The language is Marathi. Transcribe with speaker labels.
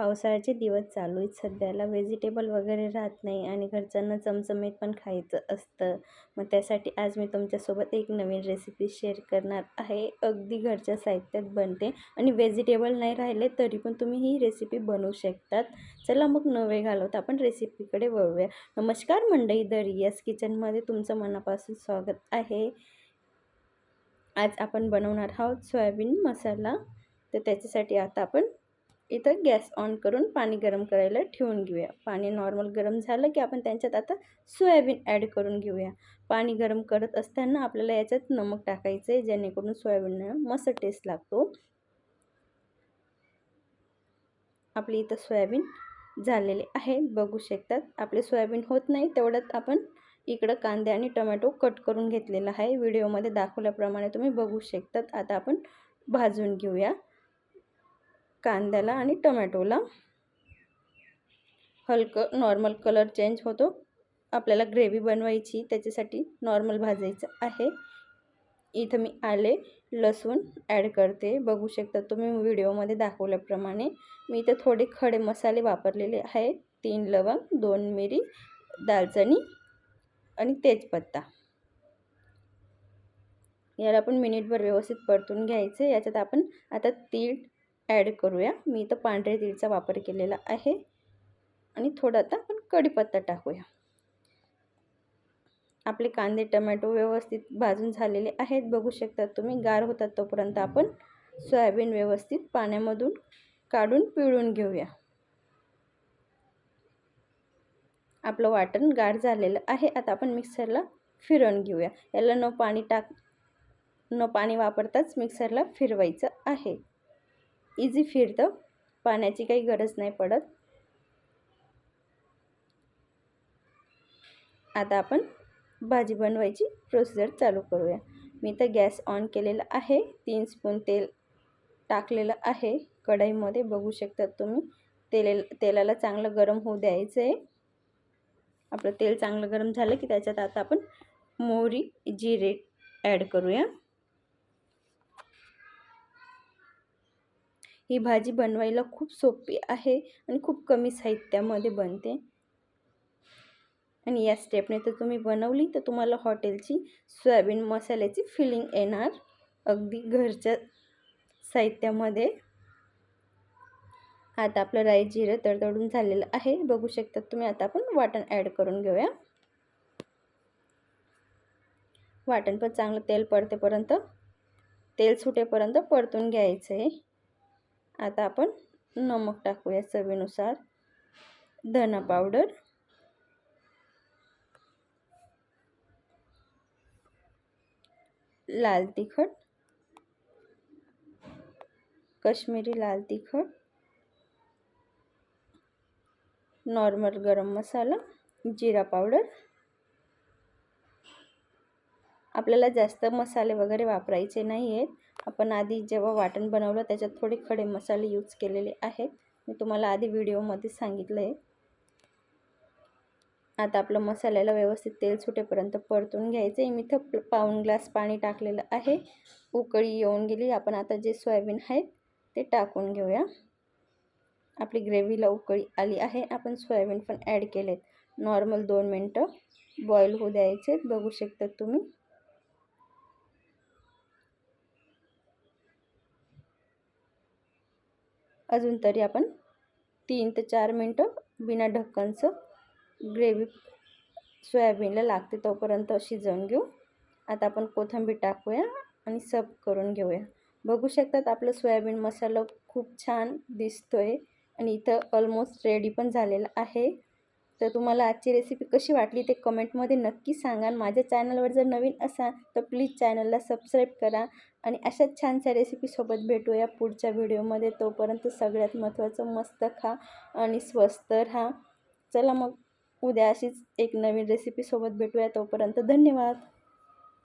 Speaker 1: पावसाळ्याचे दिवस चालू आहेत. सध्याला व्हेजिटेबल वगैरे राहत नाही आणि घरच्यांना चमचमीत पण खायचं असतं. मग त्यासाठी आज मी तुमच्यासोबत एक नवीन रेसिपी शेअर करणार आहे. अगदी घरच्या साहित्यात बनते आणि व्हेजिटेबल नाही राहिले तरी पण तुम्ही ही रेसिपी बनवू शकतात. चला मग नवे घालवता आपण रेसिपीकडे वळूया. नमस्कार मंडई द यस किचनमध्ये तुमचं मनापासून स्वागत आहे. आज आपण बनवणार आहोत सोयाबीन मसाला. तर त्याच्यासाठी आता आपण इथं गॅस ऑन करून पाणी गरम करायला ठेवून घेऊया. पाणी नॉर्मल गरम झालं की आपण त्यांच्यात आता सोयाबीन ॲड करून घेऊया. पाणी गरम करत असताना आपल्याला याच्यात नमक टाकायचं आहे जेणेकरून सोयाबीनला मस्त टेस्ट लागतो. आपली इथं सोयाबीन झालेले आहे. बघू शकतात. आपले सोयाबीन होत नाही तेवढ्यात आपण इकडं कांदे आणि टमॅटो कट करून घेतलेला आहे. व्हिडिओमध्ये दाखवल्याप्रमाणे तुम्ही बघू शकतात. आता आपण भाजून घेऊया. कांद्याला आणि टमॅटोला हलकं नॉर्मल कलर चेंज होतो. आपल्याला ग्रेव्ही बनवायची त्याच्यासाठी नॉर्मल भाजायचं आहे. इथं मी आले लसूण ॲड करते. बघू शकता तुम्ही व्हिडिओमध्ये दाखवल्याप्रमाणे. मी इथं थोडे खडे मसाले वापरलेले आहे. तीन लवंग दोन मिरी दालचनी आणि तेजपत्ता. याला आपण मिनिटभर व्यवस्थित परतून घ्यायचं याच्यात आपण आता तीळ ॲड करूया. मी इथं पांढऱ्या तीळचा वापर केलेला आहे. आणि थोडं आता आपण कढीपत्ता टाकूया. आपले कांदे टमॅटो व्यवस्थित भाजून झालेले आहेत. बघू शकता तुम्ही गार होतात तोपर्यंत आपण सोयाबीन व्यवस्थित पाण्यामधून काढून पिळून घेऊया. आपलं वाटण गार झालेलं आहे. आता आपण मिक्सरला फिरवून घेऊया. याला न पाणी टाक न पाणी वापरताच मिक्सरला फिरवायचं आहे. इझी फिरतं पाण्याची काही गरज नाही पडत. आता आपण भाजी बनवायची प्रोसिजर चालू करूया. मी तर गॅस ऑन केलेला आहे. तीन स्पून तेल टाकलेलं आहे. कढईमध्ये बघू शकतात तुम्ही तेल तेलाला चांगलं गरम होऊ द्यायचं आहे आपलं तेल चांगलं गरम झालं की त्याच्यात आता आपण मोहरी जिरे ॲड करूया. ही भाजी बनवायला खूप सोपी आहे आणि खूप कमी साहित्यामध्ये बनते. आणि या स्टेपने तर तुम्ही बनवली तर तुम्हाला हॉटेलची सोयाबीन मसाल्याची फिलिंग येणार. अगदी घरच्या साहित्यामध्ये. आता आपलं राई जिरं तडतडून झालेलं आहे. बघू शकता तुम्ही आता आपण वाटण ॲड करून घेऊया. वाटण पण चांगलं तेल पडतेपर्यंत तेल सुटेपर्यंत परतून घ्यायचं आहे आता आपण नमक टाकूया चवीनुसार. धना पावडर लाल तिखट. कश्मीरी लाल तिखट. नॉर्मल गरम मसाला, जिरा पावडर आपल्याला जास्त मसाले वगैरे वापरायचे नाही आहेत आपण आधी जेव्हा वाटण बनवलं त्याच्यात थोडे खडे मसाले यूज केलेले आहेत. मी तुम्हाला आधी व्हिडिओमध्ये सांगितलं आहे आता आपलं मसाल्याला व्यवस्थित तेल सुटेपर्यंत परतून घ्यायचं आहे मी इथं पाऊन ग्लास पाणी टाकलेलं आहे. उकळी येऊन गेली. आपण आता जे सोयाबीन आहेत ते टाकून घेऊया. आपली ग्रेव्हीला उकळी आली आहे. आपण सोयाबीन पण ॲड केलेत. नॉर्मल दोन मिनटं. बॉईल होऊ द्यायचे बघू शकता तुम्ही. अजून तरी आपण तीन ते चार मिनटं बिना ढक्कनचं ग्रेव्ही सोयाबीनला लागते तोपर्यंत शिजवून घेऊ. आता आपण कोथिंबीर टाकूया आणि सब करून घेऊया. बघू शकतात आपलं सोयाबीन मसाला खूप छान दिसतो आहे आणि इथं ऑलमोस्ट रेडी पण झालेलं आहे. तर तुम्हाला आजची रेसिपी कशी वाटली ते कमेंटमध्ये नक्की सांगा. माझ्या चॅनलवर जर नवीन असाल तर प्लीज चॅनलला सबस्क्राईब करा. आणि अशाच छानशा रेसिपीसोबत भेटूया पुढच्या व्हिडिओमध्ये तोपर्यंत सगळ्यात महत्त्वाचं मस्त खा आणि स्वस्त राहा. चला मग उद्या अशीच एक नवीन रेसिपीसोबत भेटूया. तोपर्यंत धन्यवाद.